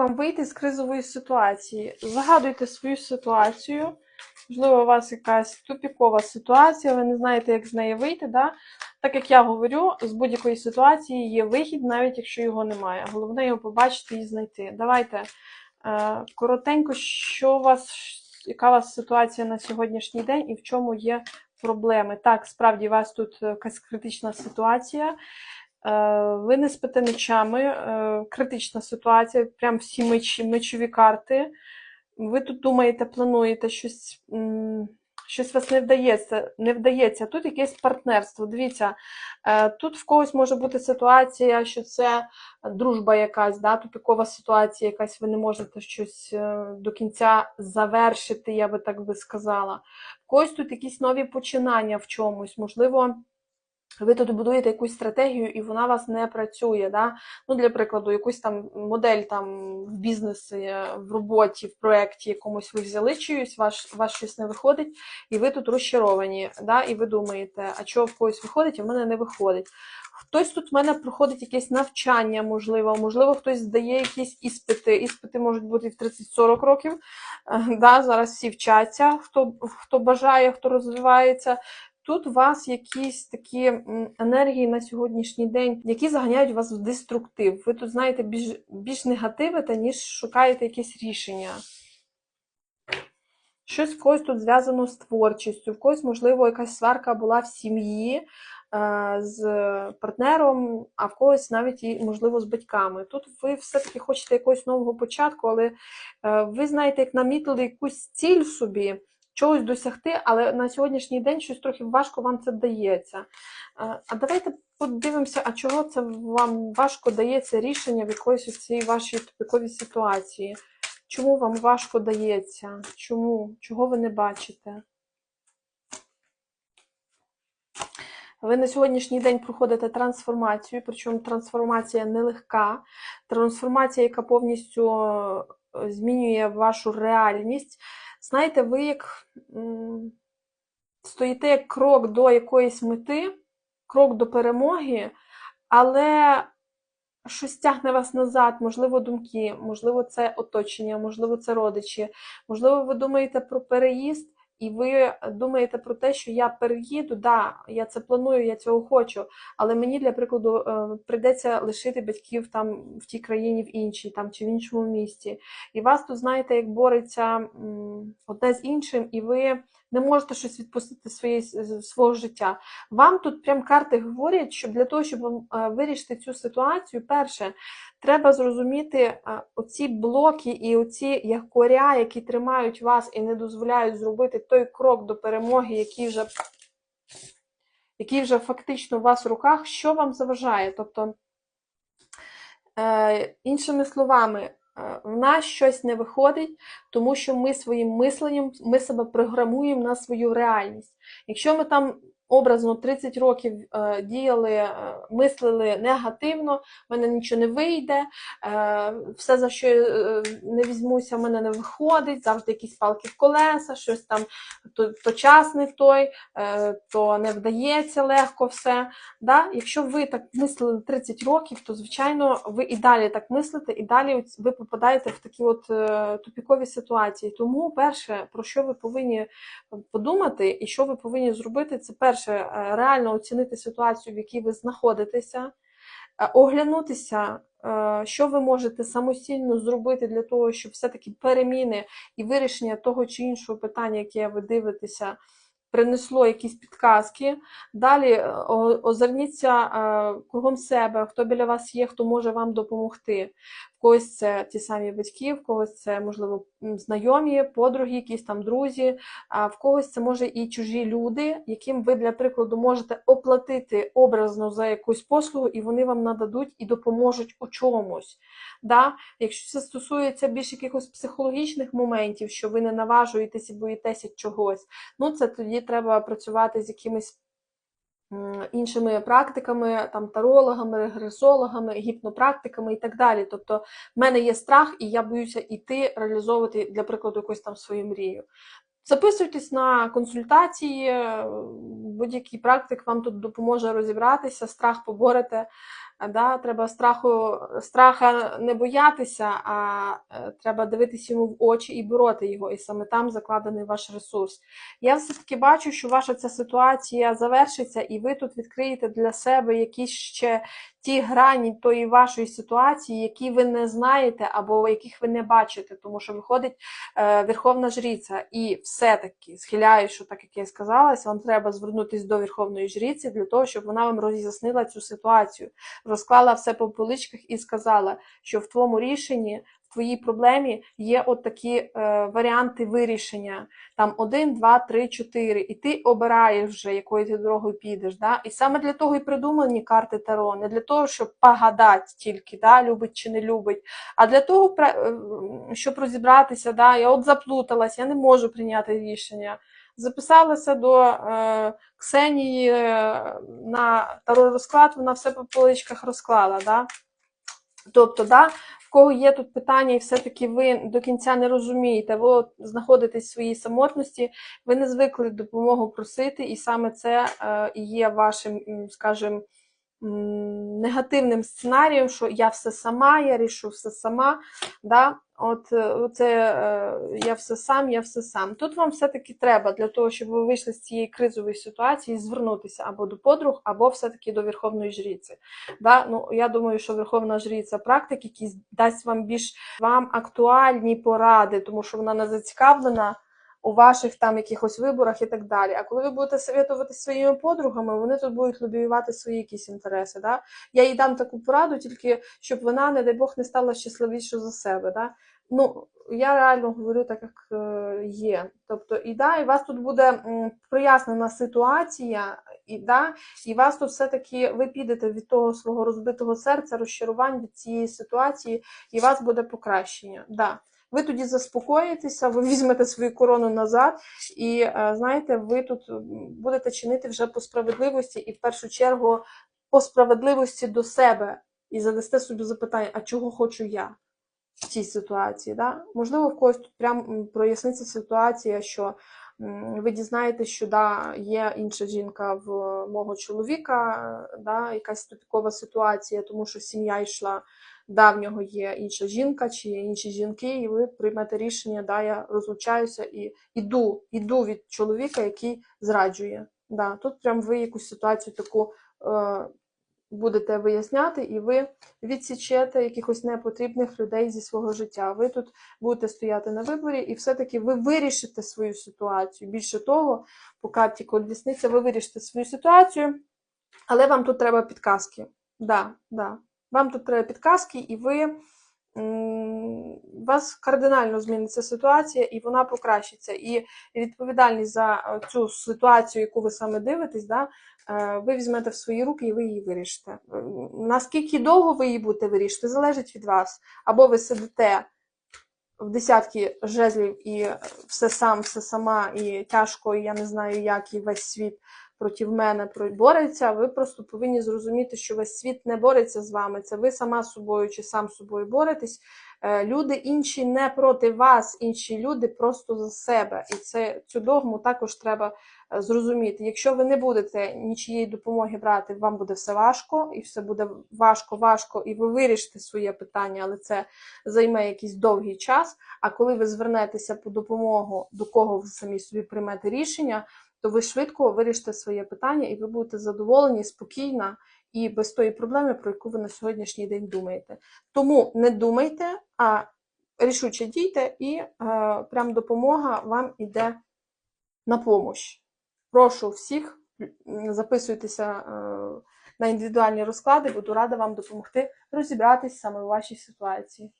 вам вийти з кризової ситуації? Загадуйте свою ситуацію. Можливо, у вас якась тупікова ситуація, ви не знаєте, як з неї вийти. Да? Так як я говорю, з будь-якої ситуації є вихід, навіть якщо його немає. Головне його побачити і знайти. Давайте е, коротенько, що у вас, яка у вас ситуація на сьогоднішній день і в чому є проблеми. Так, справді у вас тут якась критична ситуація. Е, Ви не спите ночами, е, критична ситуація, прям всі меч, мечові карти. Ви тут думаєте, плануєте щось, щось вас не вдається. Не вдається. Тут якесь партнерство. Дивіться, е, тут в когось може бути ситуація, що це дружба якась, да, тупікова ситуація, якась ви не можете щось до кінця завершити, я би так би сказала. В когось тут якісь нові починання в чомусь, можливо. Ви тут будуєте якусь стратегію, і вона вас не працює. Да? Ну, для прикладу, якусь там модель там в бізнесі, в роботі, в проєкті якомусь ви взяли чиюсь, ваш, ваш щось не виходить, і ви тут розчаровані, да? і ви думаєте, а чого в когось виходить, а в мене не виходить. Хтось тут в мене проходить якесь навчання, можливо, можливо, хтось здає якісь іспити. Іспити можуть бути в 30-40 років. Е, Да? Зараз всі вчаться, хто, хто бажає, хто розвивається. Тут у вас якісь такі енергії на сьогоднішній день, які заганяють вас в деструктив. Ви тут знаєте більш, більш негативите, ніж шукаєте якісь рішення. Щось в когось тут зв'язано з творчістю, в когось, можливо, якась сварка була в сім'ї е, з партнером, а в когось навіть можливо, з батьками. Тут ви все-таки хочете якогось нового початку, але е, ви знаєте, як намітили якусь ціль собі чогось досягти, але на сьогоднішній день щось трохи важко вам це дається. Е, А давайте подивимося, а чого це вам важко дається рішення в якоїсь цієї вашій тупиковій ситуації? Чому вам важко дається? Чому? Чого ви не бачите? Ви на сьогоднішній день проходите трансформацію, причому трансформація нелегка, трансформація, яка повністю е, змінює вашу реальність. Знаєте, ви як стоїте як крок до якоїсь мети, крок до перемоги, але щось тягне вас назад, можливо, думки, можливо, це оточення, можливо, це родичі, можливо, ви думаєте про переїзд. І ви думаєте про те, що я переїду, да, я це планую, я цього хочу, але мені, для прикладу, е, прийдеться лишити батьків там в тій країні, в іншій, там чи в іншому місті. І вас тут, знаєте, як бореться одне з іншим, і ви не можете щось відпустити своє, свого життя. Вам тут прям карти говорять, що для того, щоб е, вирішити цю ситуацію, перше, треба зрозуміти е, оці блоки і оці якоря, які тримають вас і не дозволяють зробити той крок до перемоги, який вже, який вже фактично у вас в руках, що вам заважає. Тобто, е, іншими словами, в нас щось не виходить, тому що ми своїм мисленням ми себе програмуємо на свою реальність. Якщо ми там образно 30 років е, діяли, е, мислили негативно, в мене нічого не вийде, е, все, за що я не візьмуся, в мене не виходить, завжди якісь палки в колеса, щось там то, то час не той, то не вдається легко все. Да? Якщо ви так мислили 30 років, то звичайно ви і далі так мислите, і далі ви попадаєте в такі от тупікові ситуації. Тому перше, про що ви повинні подумати, і що ви повинні зробити, це перше е, реально оцінити ситуацію, в якій ви знаходитеся, е, оглянутися, е, що ви можете самостійно зробити для того, щоб все-таки переміни і вирішення того чи іншого питання, яке ви дивитеся, принесло якісь підказки. Далі озирніться кругом себе, хто біля вас є, хто може вам допомогти. Когось це ті самі батьки, в когось це, можливо, знайомі, подруги, якісь там друзі, а в когось це може і чужі люди, яким ви, для прикладу, можете оплатити образно за якусь послугу, і вони вам нададуть і допоможуть у чомусь. Да? Якщо це стосується більш якихось психологічних моментів, що ви не наважуєтесь і боїтеся чогось, ну це тоді треба працювати з якимись іншими практиками, там тарологами, регресологами, гіпнопрактиками і так далі. Тобто, в мене є страх, і я боюся іти реалізовувати, для прикладу, якусь там свою мрію. Записуйтесь на консультації, е, будь-який практик вам тут допоможе розібратися, страх поборете. Да, треба страху, страха не боятися, а е, треба дивитися йому в очі і бороти його. І саме там закладений ваш ресурс. Я все-таки бачу, що ваша ця ситуація завершиться, і ви тут відкриєте для себе якісь ще ті грані тої вашої ситуації, які ви не знаєте або яких ви не бачите, тому що виходить е, Верховна Жріця. І все-таки схиляю, що так як я сказала, вам треба звернутися до Верховної Жріці для того, щоб вона вам роз'яснила цю ситуацію, розклала все по поличках і сказала, що в твоєму рішенні. В твоїй проблемі є от такі е, варіанти вирішення. Там один, два, три, чотири. І ти обираєш вже, якою ти дорогою підеш. Да? І саме для того і придумані карти Таро, не для того, щоб погадати тільки, да, любить чи не любить, а для того, е, щоб розібратися, да, я от заплуталась, я не можу прийняти рішення. Записалася до е, Ксенії е, на таро розклад, вона все по поличках розклала. Да? Тобто, да, в кого є тут питання, і все-таки ви до кінця не розумієте, ви знаходитесь в своїй самотності, ви не звикли допомогу просити, і саме це е, є вашим, скажімо, негативним сценарієм, що я все сама, я рішу все сама. Да? От е, це е, я все сам, я все сам. Тут вам все-таки треба для того, щоб ви вийшли з цієї кризової ситуації, звернутися або до подруг, або все-таки до Верховної Жріці. Да? Ну, я думаю, що Верховна Жріця практик, який дасть вам більш вам актуальні поради, тому що вона не зацікавлена у ваших там якихось виборах і так далі. А коли ви будете советувати своїми подругами, вони тут будуть лобіювати свої якісь інтереси. Да? Я їй дам таку пораду, тільки щоб вона, не дай Бог, не стала щасливішою за себе. Да? Ну, я реально говорю так, як е, є. Тобто, і да, і вас тут буде прояснена ситуація, і да, і вас тут все-таки ви підете від того свого розбитого серця, розчарувань від цієї ситуації, і вас буде покращення. Да. Ви тоді заспокоїтеся, ви візьмете свою корону назад, і е, знаєте, ви тут будете чинити вже по справедливості, і в першу чергу по справедливості до себе, і задасте собі запитання, а чого хочу я? в цій ситуації. Да? Можливо, в когось тут прям проясниться ситуація, що ви дізнаєтесь, що да, є інша жінка в мого чоловіка, е, да, якась тупікова ситуація, тому що сім'я йшла, да, в нього є інша жінка чи інші жінки, і ви приймете рішення, да, я розлучаюся і іду, іду від чоловіка, який зраджує. Да, тут прям ви якусь ситуацію таку е, будете виясняти, і ви відсічете якихось непотрібних людей зі свого життя. Ви тут будете стояти на виборі, і все-таки ви вирішите свою ситуацію. Більше того, по карті колісниця, ви вирішите свою ситуацію, але вам тут треба підказки. Да, да. Вам тут треба підказки, і ви. У вас кардинально зміниться ситуація, і вона покращиться. І відповідальність за е, цю ситуацію, яку ви саме дивитесь, да, е, ви візьмете в свої руки і ви її вирішите. Е, Наскільки довго ви її будете вирішити, залежить від вас. Або ви сидите в десятки жезлів і все сам, все сама, і тяжко, і я не знаю, як і весь світ проти мене бореться. Ви просто повинні зрозуміти, що весь світ не бореться з вами. Це ви сама з собою чи сам з собою боретесь. Е, Люди інші не проти вас, інші люди просто за себе. І це цю догму також треба е, зрозуміти. Якщо ви не будете нічієї допомоги брати, вам буде все важко, і все буде важко, важко, і ви вирішите своє питання, але це займе якийсь довгий час. А коли ви звернетеся по допомогу, до кого ви самі собі приймете рішення, то ви швидко вирішите своє питання, і ви будете задоволені, спокійно і без тої проблеми, про яку ви на сьогоднішній день думаєте. Тому не думайте, а рішуче дійте, і е, прям допомога вам іде на помощь. Прошу всіх, записуйтеся е, на індивідуальні розклади, буду рада вам допомогти розібратись саме у вашій ситуації.